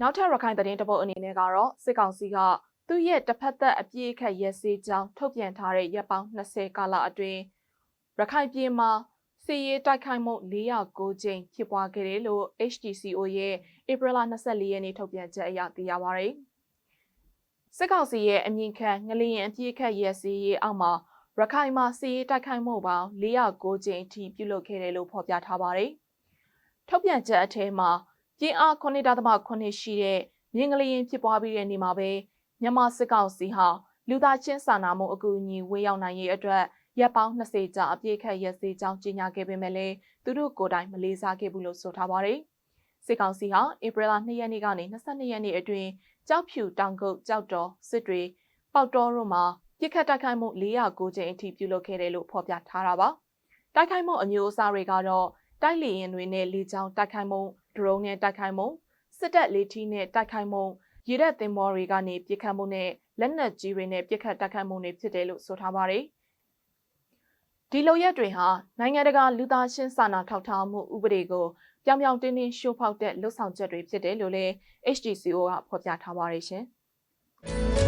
နောက်ထပ်ရခိုင်သတင်းတပုတ်အနေနဲ့ကတော့စစ်ကောင်စီကသူ့ရဲ့တစ်ဖက်သက်အပြည့်အခက်ရဲစည်းကြောင်းထုတ်ပြန်ထားတဲ့ရက်ပေါင်း20ကာလအတွင်းရခိုင်ပြည်မှာစီရေးတိုက်ခိုက်မှု409ကြိမ်ဖြစ်ပွားခဲ့တယ်လို့ HTCO ရဲ့ဧပြီလ24ရက်နေ့ထုတ်ပြန်ချက်အရသိရပါတယ်။စစ်ကောင်စီရဲ့အမြင့်ခံငလျင်အပြည့်အခက်ရဲစည်းရေးအောက်မှာရခိုင်မှာစီရေးတိုက်ခိုက်မှုပေါင်း409ကြိမ်အထိပြုလုပ်ခဲ့တယ်လို့ဖော်ပြထားပါတယ်။ထုတ်ပြန်ချက်အထက်မှာ ပြင်းအား9.8ရှိတဲ့မြင်းကလေးရင်ဖြစ်ပွားပြီးတဲ့နေ့မှာပဲမြန်မာစစ်ကောင်စီဟာလူသားချင်းစာနာမှုအကူအညီဝေရောက်နိုင်ရေးအတွက်ရပ်ပေါင်း20ကြာအပြည့်ခက်ရက်စေးကြောင်းကြေညာခဲ့ပေမဲ့လည်းသူတို့ကိုယ်တိုင်မလေးစားခဲ့ဘူးလို့ဆိုထားပါတယ်။စစ်ကောင်စီဟာဧပြီလ2ရက်နေ့ကနေ22ရက်နေ့အတွင်းကြောက်ဖြူတောင်ကုတ်ကြောက်တော်စစ်တွေပေါက်တော်တို့မှာပြစ်ခတ်တိုက်ခိုက်မှု409ကြိမ်အထိပြုလုပ်ခဲ့တယ်လို့ဖော်ပြထားတာပါ။တိုက်ခိုက်မှုအမျိုးအစားတွေကတော့တိုက်လေရင်တွေနဲ့လေကြောင်းတိုက်ခိုက်မှု ဒရုန်းနဲ့တိုက်ခိုက်မှုစစ်တပ်လေထီးနဲ့တိုက်ခိုက်မှုရေတပ်သင်္ဘောတွေကနေပြစ်ခတ်မှုနဲ့လက်နက်ကြီးတွေနဲ့ပြစ်ခတ်တိုက်ခိုက်မှုတွေဖြစ်တယ်လို့ဆိုထားပါတယ်။ဒီလိုရက်တွေဟာနိုင်ငံတကာလူသားချင်းစာနာထောက်ထားမှုဥပဒေကိုပြောင်ပြောင်တင်းတင်းရှိုးဖောက်တဲ့လှုပ်ဆောင်ချက်တွေဖြစ်တယ်လို့လည်း HDCO ကဖော်ပြထားပါတယ်ရှင်။